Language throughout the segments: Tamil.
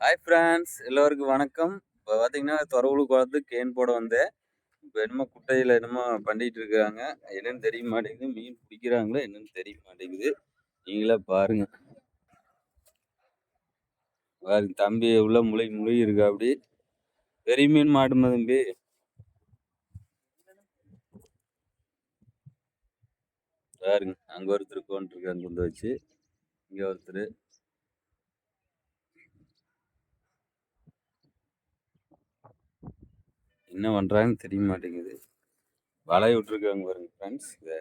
ஹாய் ஃப்ரெண்ட்ஸ் எல்லோருக்கும் வணக்கம். இப்போ பார்த்தீங்கன்னா துறவுளு குளத்து கேன் போட வந்தேன். இப்போ என்னமோ குட்டையில் என்னமோ பண்ணிட்டு இருக்காங்க. என்னன்னு தெரிய மாட்டேங்குது. மீன் பிடிக்கிறாங்களோ என்னன்னு தெரிய மாட்டேங்குது. நீங்களே பாருங்க. பாருங்க தம்பி உள்ள முளை முளை இருக்கா அப்படி. பெரிய மீன் மாட்டுமா தம்பி. பாருங்க அங்க ஒருத்தர் கொண்டிருக்காங்க கொண்டு வச்சு. இங்க ஒருத்தர். என்ன பண்றாங்கன்னு தெரிய மாட்டேங்குது. வலை விட்டுருக்காங்க பாருங்க ஃப்ரெண்ட்ஸ் இதை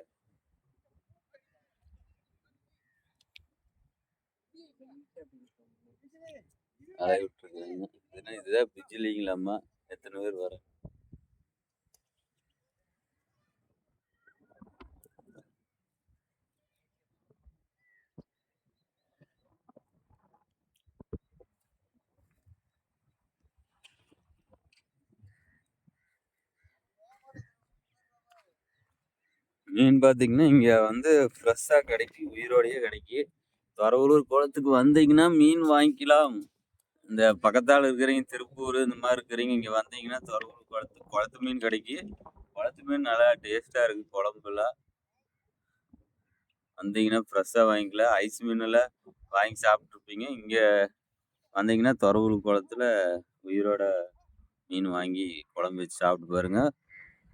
வலைய விட்டுருக்காங்க. இதுதான் பிரிட்ஜ் இல்லைங்களாம்மா எத்தனை பேர் வர மீன் பார்த்தீங்கன்னா இங்கே வந்து ஃப்ரெஷ்ஷாக கிடைக்கி உயிரோடையே கிடைக்கி தரவலூர் குளத்துக்கு வந்தீங்கன்னா மீன் வாங்கிக்கலாம். இந்த பக்கத்தால் இருக்கிறீங்க திருப்பூர் இந்த மாதிரி இருக்கிறீங்க இங்கே வந்தீங்கன்னா தரவலூர் குளத்து குளத்து மீன் கிடைக்கி குளத்து மீன் நல்லா டேஸ்ட்டாக இருக்குது குழம்புலாம் வந்தீங்கன்னா ஃப்ரெஷ்ஷாக வாங்கிக்கலாம். ஐஸ் மீனெல்லாம் வாங்கி சாப்பிட்ருப்பீங்க இங்கே வந்தீங்கன்னா துறவூர் குளத்துல உயிரோட மீன் வாங்கி குழம்பு வச்சு சாப்பிட்டு பாருங்கள்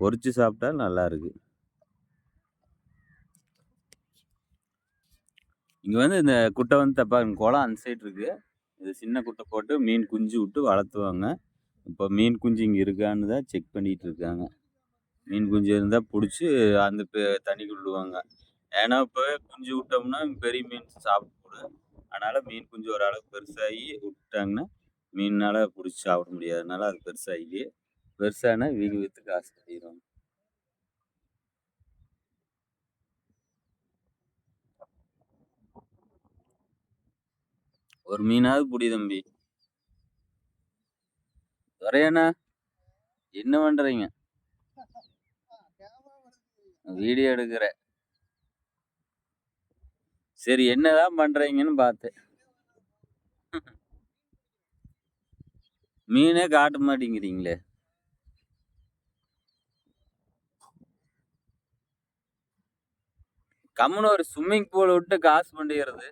பொறிச்சு சாப்பிட்டா நல்லா இருக்குது இங்கே வந்து இந்த குட்டை வந்து தப்பா குளம் அந்த சைடு இருக்குது இது சின்ன குட்டை போட்டு மீன் குஞ்சு விட்டு வளர்த்துவாங்க. இப்போ மீன் குஞ்சு இங்கே இருக்கான்னு தான் செக் பண்ணிகிட்டு இருக்காங்க. மீன் குஞ்சு இருந்தால் பிடிச்சி அந்த தண்ணிக்கு விடுவாங்க. ஏன்னா இப்போ குஞ்சு விட்டோம்னா பெரிய மீன் சாப்பிடக்கூடாது. அதனால் மீன் குஞ்சு ஓரளவுக்கு பெருசாகி விட்டாங்கன்னா மீனால் பிடிச்சி சாப்பிட முடியாதனால அது பெருசாகி பெருசானா வீங்க விற்று காசு கட்டிடுவாங்க. ஒரு மீனாவது புடி தம்பி. துறையண்ணா என்ன பண்றீங்க? வீடியோ எடுக்கிற. சரி என்னதான் பண்றீங்கன்னு பார்த்தேன் மீனே காட்ட மாட்டேங்கிறீங்களே. கம்முன்னு ஒரு ஸ்விம்மிங் பூல் விட்டு காசு பண்ணிக்கிறது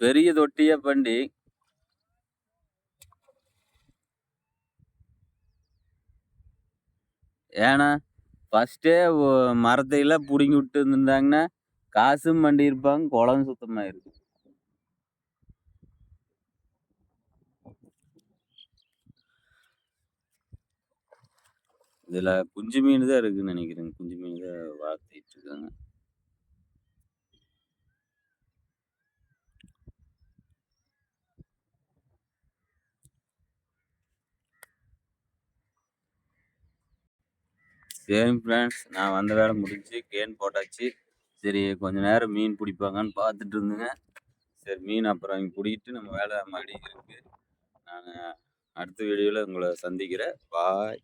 பெரிய தொட்டிய பண்ணி ஏன்னா ஃபஸ்ட்டே மரத்தையெல்லாம் பிடுங்கி விட்டு இருந்திருந்தாங்கன்னா காசும் பண்ணியிருப்பாங்க குளம் சுத்தமாக இருக்கு இதில் குஞ்சு மீன் தான் இருக்குன்னு நினைக்கிறேன். குஞ்சு மீன் தான் வளர்த்திட்டு இருக்காங்க சரி ஃப்ரெண்ட்ஸ் நான் வந்த வேலை முடிஞ்சு கேன் போட்டாச்சு. சரி கொஞ்ச நேரம் மீன் பிடிப்பாங்கன்னு பார்த்துட்டு இருந்தேங்க. சரி மீன் அப்புறம் இங்கே பிடிக்கிட்டு நம்ம வேலை மறுபடியும் இருக்குது நான் அடுத்த வீடியோவில் உங்களை சந்திக்கிறேன். பாய்